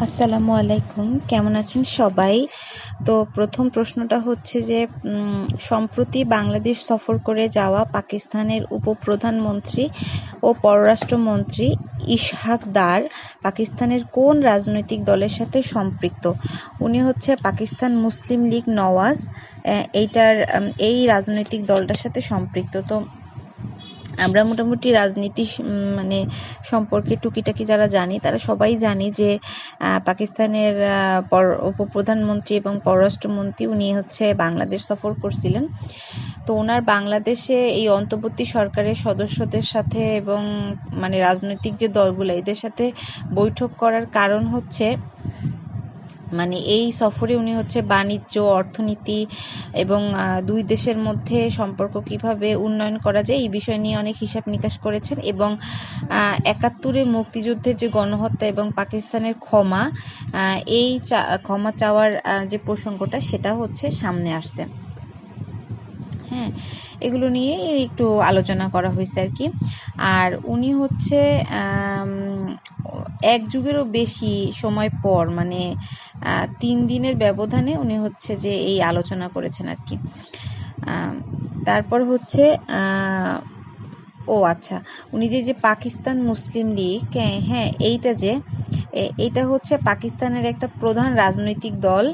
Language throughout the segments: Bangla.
আসসালামু আলাইকুম। কেমন আছেন সবাই? তো প্রথম প্রশ্নটা হচ্ছে যে সম্প্রতি বাংলাদেশ সফর করে যাওয়া পাকিস্তানের উপপ্রধানমন্ত্রী ও পররাষ্ট্রমন্ত্রী ইশহাক দার পাকিস্তানের কোন রাজনৈতিক দলের সাথে সম্পৃক্ত? উনি হচ্ছে পাকিস্তান মুসলিম লীগ নওয়াজ। এইটার এই রাজনৈতিক দলটার সাথে সম্পৃক্ত। তো আমরা মোটামুটি রাজনীতি মানে সম্পর্কে টুকিটাকি যারা জানি, তারা সবাই জানি যে পাকিস্তানের পর, উপপ্রধানমন্ত্রী এবং পররাষ্ট্রমন্ত্রী উনি হচ্ছে বাংলাদেশ সফর করছিলেন। তো ওনার বাংলাদেশে এই অন্তর্বর্তী সরকারের সদস্যদের সাথে এবং মানে রাজনৈতিক যে দলগুলো, এদের সাথে বৈঠক করার কারণ হচ্ছে মানে এই সফরে উনি হচ্ছে বাণিজ্য, অর্থনীতি এবং দুই দেশের মধ্যে সম্পর্ক কীভাবে উন্নয়ন করা যায় এই বিষয় নিয়ে অনেক হিসাব নিকাশ করেছেন এবং একাত্তরে মুক্তিযুদ্ধের যে গণহত্যা এবং পাকিস্তানের ক্ষমা এই ক্ষমা চাওয়ার যে প্রসঙ্গটা সেটা হচ্ছে সামনে আসছে। হ্যাঁ এগুলো নিয়ে একটু আলোচনা করা হয়েছে আর কি। আর উনি হচ্ছে এক যুগেরও বেশি সময় পর মানে তিন দিনের ব্যবধানে উনি হচ্ছে যে এই আলোচনা করেছেন আর কি। তারপর হচ্ছে ও আচ্ছা উনি যে যে পাকিস্তান মুসলিম লীগ হ্যাঁ এইটা যে এটা হচ্ছে পাকিস্তানের একটা প্রধান রাজনৈতিক দল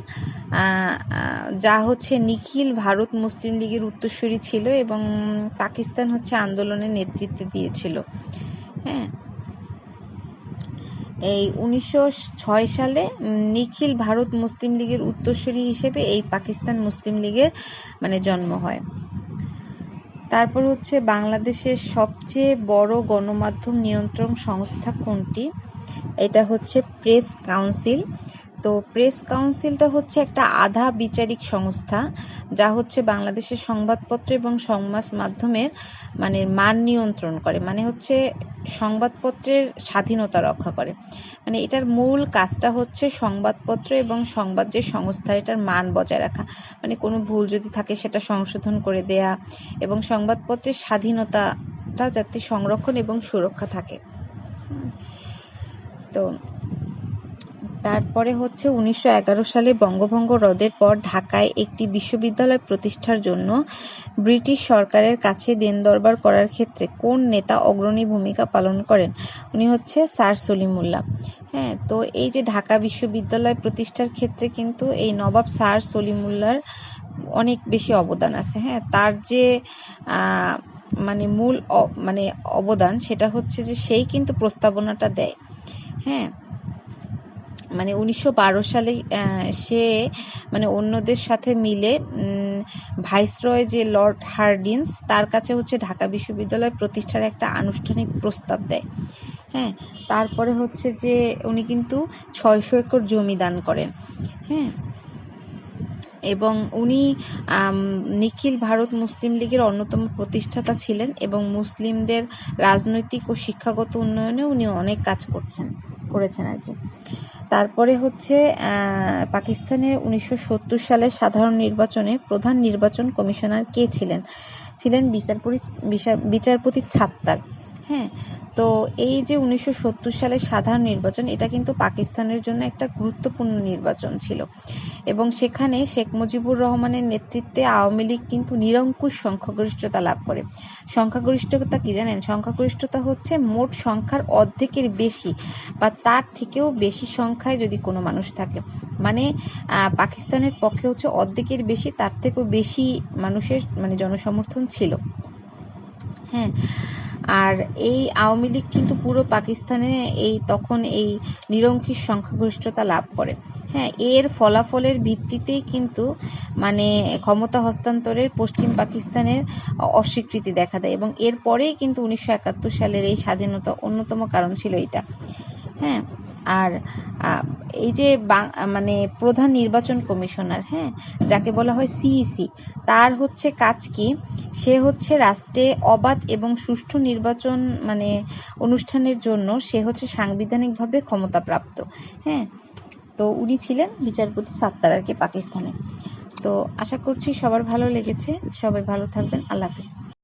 যা হচ্ছে নিখিল ভারত মুসলিম লীগের উত্তরসূরি ছিল এবং পাকিস্তান হচ্ছে আন্দোলনের নেতৃত্ব দিয়েছিল। হ্যাঁ এই উনিশশো ছয় সালে নিখিল ভারত মুসলিম লীগের উত্তরসূরি হিসেবে এই পাকিস্তান মুসলিম লীগের মানে জন্ম হয়। তারপর হচ্ছে বাংলাদেশের সবচেয়ে বড় গণমাধ্যম নিয়ন্ত্রণ সংস্থা কোনটি? এটা হচ্ছে প্রেস কাউন্সিল। তো প্রেস কাউন্সিলটা হচ্ছে একটা আধা বিচারিক সংস্থা, যা হচ্ছে বাংলাদেশের সংবাদপত্র এবং সংবাদ মাধ্যমের মানে মান নিয়ন্ত্রণ করে মানে হচ্ছে সংবাদপত্রের স্বাধীনতা রক্ষা করে। মানে এটার মূল কাজটা হচ্ছে সংবাদপত্র এবং সংবাদ যে সংস্থা, এটার মান বজায় রাখা। মানে কোনো ভুল যদি থাকে সেটা সংশোধন করে দেয়া এবং সংবাদপত্রের স্বাধীনতাটা যাতে সংরক্ষণ এবং সুরক্ষা থাকে। তো তারপরে হচ্ছে উনিশশো এগারো সালে বঙ্গভঙ্গ রদের পর ঢাকায় একটি বিশ্ববিদ্যালয় প্রতিষ্ঠার জন্য ব্রিটিশ সরকারের কাছে দেন দরবার করার ক্ষেত্রে কোন নেতা অগ্রণী ভূমিকা পালন করেন? উনি হচ্ছে স্যার সলিমুল্লাহ। হ্যাঁ তো এই যে ঢাকা বিশ্ববিদ্যালয় প্রতিষ্ঠার ক্ষেত্রে কিন্তু এই নবাব স্যার সলিমুল্লাহর অনেক বেশি অবদান আছে। হ্যাঁ তার যে মানে মূল মানে অবদান সেটা হচ্ছে যে সেই কিন্তু প্রস্তাবনাটা দেয়। হ্যাঁ মানে উনিশশো বারো সালে সে মানে অন্যদের সাথে মিলে ভাইসরয় যে লর্ড হার্ডিন্স তার কাছে হচ্ছে ঢাকা বিশ্ববিদ্যালয় প্রতিষ্ঠার একটা আনুষ্ঠানিক প্রস্তাব দেয়। হ্যাঁ তারপরে হচ্ছে যে উনি কিন্তু ছয়শো একর জমি দান করেন। হ্যাঁ এবং উনি নিখিল ভারত মুসলিম লীগের অন্যতম প্রতিষ্ঠাতা ছিলেন এবং মুসলিমদের রাজনৈতিক ও শিক্ষাগত উন্নয়নে উনি অনেক কাজ করছেন, করেছেন আর কি। তারপরে হচ্ছে পাকিস্তানে উনিশশো সালের সাধারণ নির্বাচনে প্রধান নির্বাচন কমিশনার কে ছিলেন? ছিলেন বিচারপতি বিচারপতি ছাত্তার। হ্যাঁ তো এই যে উনিশশো সালের সাধারণ নির্বাচন, এটা কিন্তু পাকিস্তানের জন্য একটা গুরুত্বপূর্ণ নির্বাচন ছিল। এবং সেখানে শেখ মুজিবুর রহমানের নেতৃত্বে আওয়ামী লীগ কিন্তু নিরঙ্কুশ সংখ্যাগরিষ্ঠতা লাভ করে। সংখ্যাগরিষ্ঠতা কি জানেন? সংখ্যাগরিষ্ঠতা হচ্ছে মোট সংখ্যার অর্ধেকের বেশি বা তার থেকেও বেশি সংখ্যায় যদি কোনো মানুষ থাকে। মানে পাকিস্তানের পক্ষে হচ্ছে অর্ধেকের বেশি, তার থেকেও বেশি মানুষের মানে জনসমর্থন ছিল। হ্যাঁ আর এই আওয়ামী লীগ কিন্তু পুরো পাকিস্তানে এই তখন এই নিরঙ্কুশ সংখ্যাগরিষ্ঠতা লাভ করে। হ্যাঁ এর ফলাফলের ভিত্তিতেই কিন্তু মানে ক্ষমতা হস্তান্তরের পশ্চিম পাকিস্তানের অস্বীকৃতি দেখা দেয় এবং এরপরেই কিন্তু উনিশশো একাত্তর সালের এই স্বাধীনতা অন্যতম কারণ ছিল এটা হ্যাঁ? আর এই যে মানে প্রধান নির্বাচন কমিশনার হ্যাঁ? যাকে বলা হয় সিইসি তার হচ্ছে কাজ কি? সে হচ্ছে রাষ্ট্রে অবাধ এবং সুষ্ঠু নির্বাচন মানে অনুষ্ঠানের জন্য সে হচ্ছে সাংবিধানিকভাবে ক্ষমতাপ্রাপ্ত হ্যাঁ? তো উনি ছিলেন বিচারপতি সাত্তার আর কি পাকিস্তানে তো আশা করছি সবার ভালো লেগেছে। সবাই ভালো থাকবেন। আল্লাহ হাফিজ।